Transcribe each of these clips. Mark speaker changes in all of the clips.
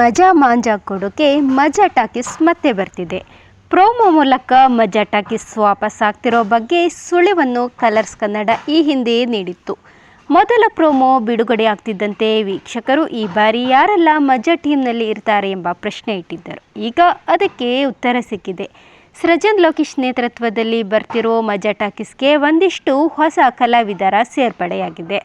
Speaker 1: ಮಜಾ ಮಾಂಜಾ ಕೊಡೋಕೆ ಮಜಾ ಟಾಕೀಸ್ ಮತ್ತೆ ಬರ್ತಿದೆ. ಪ್ರೋಮೋ ಮೂಲಕ ಮಜಾ ಟಾಕೀಸ್ ವಾಪಸ್ ಆಗ್ತಿರೋ ಬಗ್ಗೆ ಸುಳಿವನ್ನು ಕಲರ್ಸ್ ಕನ್ನಡ ಈ ಹಿಂದೆಯೇ ನೀಡಿತ್ತು. ಮೊದಲ ಪ್ರೋಮೋ ಬಿಡುಗಡೆ ಆಗ್ತಿದ್ದಂತೆ ವೀಕ್ಷಕರು ಈ ಬಾರಿ ಯಾರೆಲ್ಲ ಮಜಾ ಟೀಮ್ನಲ್ಲಿ ಇರ್ತಾರೆ ಎಂಬ ಪ್ರಶ್ನೆ ಇಟ್ಟಿದ್ದರು. ಈಗ ಅದಕ್ಕೆ ಉತ್ತರ ಸಿಕ್ಕಿದೆ. ಸೃಜನ್ ಲೋಕೇಶ್ ನೇತೃತ್ವದಲ್ಲಿ ಬರ್ತಿರೋ ಮಜಾ ಟಾಕೀಸ್ಗೆ ಒಂದಿಷ್ಟು ಹೊಸ ಕಲಾವಿದರ ಸೇರ್ಪಡೆಯಾಗಿದೆ.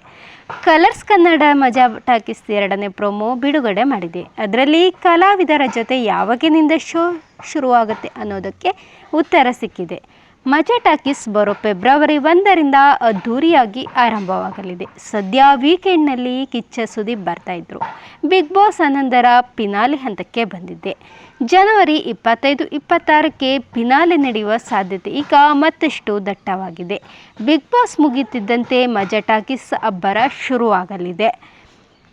Speaker 1: ಕಲರ್ಸ್ ಕನ್ನಡ ಮಜಾ ಟಾಕೀಸ್ ಎರಡನೇ ಪ್ರೊಮೋ ಬಿಡುಗಡೆ ಮಾಡಿದೆ. ಅದರಲ್ಲಿ ಕಲಾವಿದರ ಜೊತೆ ಯಾವಾಗಿನಿಂದ ಶೋ ಶುರುವಾಗುತ್ತೆ ಅನ್ನೋದಕ್ಕೆ ಉತ್ತರ ಸಿಕ್ಕಿದೆ. ಮಜಾ ಟಾಕೀಸ್ ಬರೋ ಫೆಬ್ರವರಿ ಒಂದರಿಂದ ಅದ್ಧೂರಿಯಾಗಿ ಆರಂಭವಾಗಲಿದೆ. ಸದ್ಯ ವೀಕೆಂಡ್ನಲ್ಲಿ ಕಿಚ್ಚ ಸುದೀಪ್ ಬರ್ತಾ ಇದ್ರು. ಬಿಗ್ ಬಾಸ್ ಆನಂದರ ಪಿನಾಲೆ ಹಂತಕ್ಕೆ ಬಂದಿದ್ದೆ ಜನವರಿ ಇಪ್ಪತ್ತೈದು ಇಪ್ಪತ್ತಾರಕ್ಕೆ ಪಿನಾಲೆ ನಡೆಯುವ ಸಾಧ್ಯತೆ ಈಗ ಮತ್ತಷ್ಟು ದಟ್ಟವಾಗಿದೆ. ಬಿಗ್ ಬಾಸ್ ಮುಗಿಯುತ್ತಿದ್ದಂತೆ ಮಜಾ ಟಾಕೀಸ್ ಅಬ್ಬರ ಶುರುವಾಗಲಿದೆ.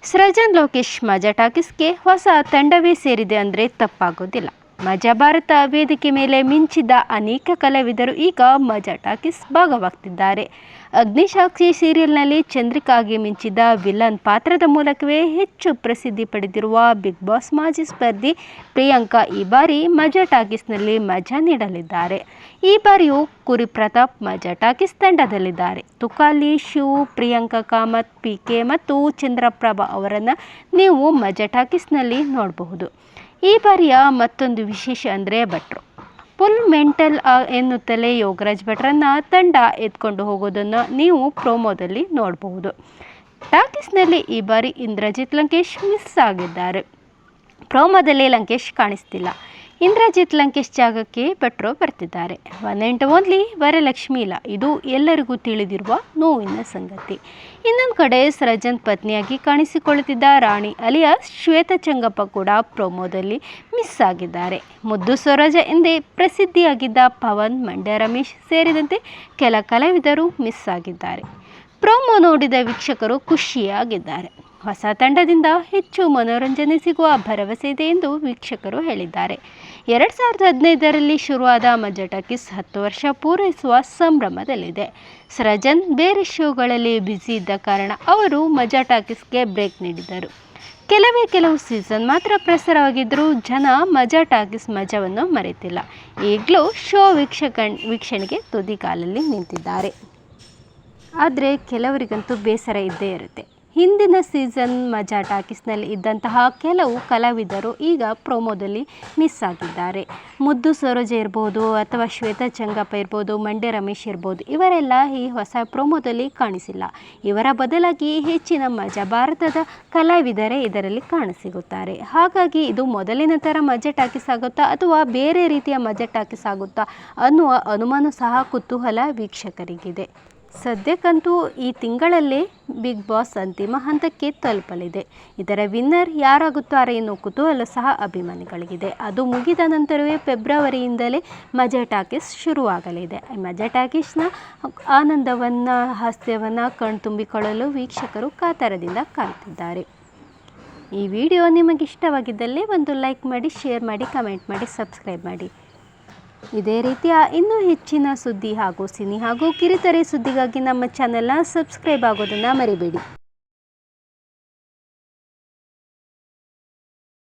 Speaker 1: ಸೃಜನ್ ಲೋಕೇಶ್ ಮಜಾ ಟಾಕೀಸ್ಗೆ ಹೊಸ ತಂಡವೇ ಸೇರಿದೆ ಅಂದರೆ ತಪ್ಪಾಗೋದಿಲ್ಲ. ಮಜಾ ಭಾರತ ವೇದಿಕೆ ಮೇಲೆ ಮಿಂಚಿದ ಅನೇಕ ಕಲಾವಿದರು ಈಗ ಮಜಾ ಟಾಕೀಸ್ ಭಾಗವಾಗ್ತಿದ್ದಾರೆ. ಅಗ್ನಿಸಾಕ್ಷಿ ಸೀರಿಯಲ್ನಲ್ಲಿ ಚಂದ್ರಿಕಾಗೆ ಮಿಂಚಿದ ವಿಲನ್ ಪಾತ್ರದ ಮೂಲಕವೇ ಹೆಚ್ಚು ಪ್ರಸಿದ್ಧಿ ಪಡೆದಿರುವ ಬಿಗ್ ಬಾಸ್ ಮಾಜಿ ಸ್ಪರ್ಧಿ ಪ್ರಿಯಾಂಕಾ ಈ ಬಾರಿ ಮಜಾ ಟಾಕೀಸ್ನಲ್ಲಿ ಮಜಾ ನೀಡಲಿದ್ದಾರೆ. ಈ ಬಾರಿಯೂ ಕುರಿ ಪ್ರತಾಪ್ ಮಜಾ ಟಾಕೀಸ್ ತಂಡದಲ್ಲಿದ್ದಾರೆ. ತುಕಾಲಿ, ಶಿವ್, ಪ್ರಿಯಾಂಕಾ ಕಾಮತ್, ಪಿ ಕೆ ಮತ್ತು ಚಂದ್ರಪ್ರಭಾ ಅವರನ್ನು ನೀವು ಮಜಾ ಟಾಕೀಸ್ನಲ್ಲಿ ನೋಡಬಹುದು. ಈ ಬಾರಿಯ ಮತ್ತೊಂದು ವಿಶೇಷ ಅಂದರೆ ಭಟ್ರು. ಫುಲ್ ಮೆಂಟಲ್ ಎನ್ನುತ್ತಲೇ ಯೋಗರಾಜ್ ಭಟ್ರನ್ನು ತಂಡ ಎತ್ಕೊಂಡು ಹೋಗೋದನ್ನು ನೀವು ಪ್ರೋಮೋದಲ್ಲಿ ನೋಡಬಹುದು. ಟಾಕೀಸ್ನಲ್ಲಿ ಈ ಬಾರಿ ಇಂದ್ರಜಿತ್ ಲಂಕೇಶ್ ಮಿಸ್ ಆಗಿದ್ದಾರೆ. ಪ್ರೋಮೋದಲ್ಲಿ ಲಂಕೇಶ್ ಕಾಣಿಸ್ತಿಲ್ಲ. ಇಂದ್ರಜಿತ್ ಲಂಕೇಶ್ ಜಾಗಕ್ಕೆ ಪೆಟ್ರೋ ಬರ್ತಿದ್ದಾರೆ. ಒನ್ ಆ್ಯಂಡ್ ಓನ್ಲಿ ವರಲಕ್ಷ್ಮಿ ಇಲ್ಲ. ಇದು ಎಲ್ಲರಿಗೂ ತಿಳಿದಿರುವ ನೋವಿನ ಸಂಗತಿ. ಇನ್ನೊಂದು ಕಡೆ ಸರಜನ್ ಪತ್ನಿಯಾಗಿ ಕಾಣಿಸಿಕೊಳ್ಳುತ್ತಿದ್ದ ರಾಣಿ ಅಲಿಯಾಸ್ ಶ್ವೇತ ಚಂಗಪ್ಪ ಕೂಡ ಪ್ರೊಮೋದಲ್ಲಿ ಮಿಸ್ ಆಗಿದ್ದಾರೆ. ಮುದ್ದು ಸ್ವರಾಜ ಎಂದೇ ಪ್ರಸಿದ್ಧಿಯಾಗಿದ್ದ ಪವನ್ ಮಂಡ್ಯ ರಮೇಶ್ ಸೇರಿದಂತೆ ಕೆಲ ಕಲಾವಿದರು ಮಿಸ್ ಆಗಿದ್ದಾರೆ. ಪ್ರೊಮೋ ನೋಡಿದ ವೀಕ್ಷಕರು ಖುಷಿಯಾಗಿದ್ದಾರೆ. ಹೊಸ ತಂಡದಿಂದ ಹೆಚ್ಚು ಮನೋರಂಜನೆ ಸಿಗುವ ಭರವಸೆ ಇದೆ ಎಂದು ವೀಕ್ಷಕರು ಹೇಳಿದ್ದಾರೆ. ಎರಡು ಸಾವಿರದ ಹದಿನೈದರಲ್ಲಿ ಶುರುವಾದ ಮಜಾ ಟಾಕೀಸ್ ಹತ್ತು ವರ್ಷ ಪೂರೈಸುವ ಸಂಭ್ರಮದಲ್ಲಿದೆ. ಸೃಜನ್ ಬೇರೆ ಶೋಗಳಲ್ಲಿ ಬ್ಯುಸಿ ಇದ್ದ ಕಾರಣ ಅವರು ಮಜಾ ಟಾಕೀಸ್ಗೆ ಬ್ರೇಕ್ ನೀಡಿದರು. ಕೆಲವೇ ಕೆಲವು ಸೀಸನ್ ಮಾತ್ರ ಪ್ರಸಾರವಾಗಿದ್ದರೂ ಜನ ಮಜಾ ಟಾಕೀಸ್ ಮಜವನ್ನು ಮರೆತಿಲ್ಲ. ಈಗಲೂ ಶೋ ವೀಕ್ಷಕ ವೀಕ್ಷಣೆಗೆ ತುದಿಗಾಲಲ್ಲಿ ನಿಂತಿದ್ದಾರೆ. ಆದರೆ ಕೆಲವರಿಗಂತೂ ಬೇಸರ ಇದ್ದೇ ಇರುತ್ತೆ. ಹಿಂದಿನ ಸೀಸನ್ ಮಜಾ ಟಾಕೀಸ್ನಲ್ಲಿ ಇದ್ದಂತಹ ಕೆಲವು ಕಲಾವಿದರು ಈಗ ಪ್ರೋಮೋದಲ್ಲಿ ಮಿಸ್ ಆಗಿದ್ದಾರೆ. ಮುದ್ದು ಸರೋಜ ಇರ್ಬೋದು ಅಥವಾ ಶ್ವೇತಾ ಚಂಗಪ್ಪ ಇರ್ಬೋದು, ಮಂಡ್ಯ ರಮೇಶ್ ಇರ್ಬೋದು, ಇವರೆಲ್ಲ ಈ ಹೊಸ ಪ್ರೋಮೋದಲ್ಲಿ ಕಾಣಿಸಿಲ್ಲ. ಇವರ ಬದಲಾಗಿ ಹೆಚ್ಚಿನ ಮಜಾ ಭಾರತದ ಕಲಾವಿದರೇ ಇದರಲ್ಲಿ ಕಾಣಸಿಗುತ್ತಾರೆ. ಹಾಗಾಗಿ ಇದು ಮೊದಲಿನ ಥರ ಮಜಾ ಟಾಕೀಸ್ ಆಗುತ್ತಾ ಅಥವಾ ಬೇರೆ ರೀತಿಯ ಮಜಾ ಟಾಕೀಸ್ ಆಗುತ್ತಾ ಅನ್ನುವ ಅನುಮಾನ ಸಹ ಕುತೂಹಲ ವೀಕ್ಷಕರಿಗಿದೆ. ಸದ್ಯಕ್ಕಂತೂ ಈ ತಿಂಗಳಲ್ಲೇ ಬಿಗ್ ಬಾಸ್ ಅಂತಿಮ ಹಂತಕ್ಕೆ ತಲುಪಲಿದೆ. ಇದರ ವಿನ್ನರ್ ಯಾರಾಗುತ್ತಾರೆ ಎನ್ನುವ ಕುತೂಹಲ ಸಹ ಅಭಿಮಾನಿಗಳಿಗಿದೆ. ಅದು ಮುಗಿದ ನಂತರವೇ ಫೆಬ್ರವರಿಯಿಂದಲೇ ಮಜಾ ಟಾಕೀಸ್ ಶುರುವಾಗಲಿದೆ. ಈ ಮಜಾ ಟಾಕೀಸ್ನ ಆನಂದವನ್ನು, ಹಾಸ್ಯವನ್ನು ಕಣ್ತುಂಬಿಕೊಳ್ಳಲು ವೀಕ್ಷಕರು ಕಾತರದಿಂದ ಕಾಯ್ತಿದ್ದಾರೆ ಈ ವಿಡಿಯೋ ನಿಮಗಿಷ್ಟವಾಗಿದ್ದಲ್ಲಿ ಒಂದು ಲೈಕ್ ಮಾಡಿ, ಶೇರ್ ಮಾಡಿ, ಕಮೆಂಟ್ ಮಾಡಿ, ಸಬ್ಸ್ಕ್ರೈಬ್ ಮಾಡಿ. ಇದೇ ರೀತಿಯ ಇನ್ನೂ ಹೆಚ್ಚಿನ ಸುದ್ದಿ ಹಾಗೂ ಸಿನಿ ಹಾಗೂ ಕಿರುತೆರೆ ಸುದ್ದಿಗಾಗಿ ನಮ್ಮ ಚಾನೆಲ್ನ ಸಬ್ಸ್ಕ್ರೈಬ್ ಆಗೋದನ್ನು ಮರಿಬೇಡಿ.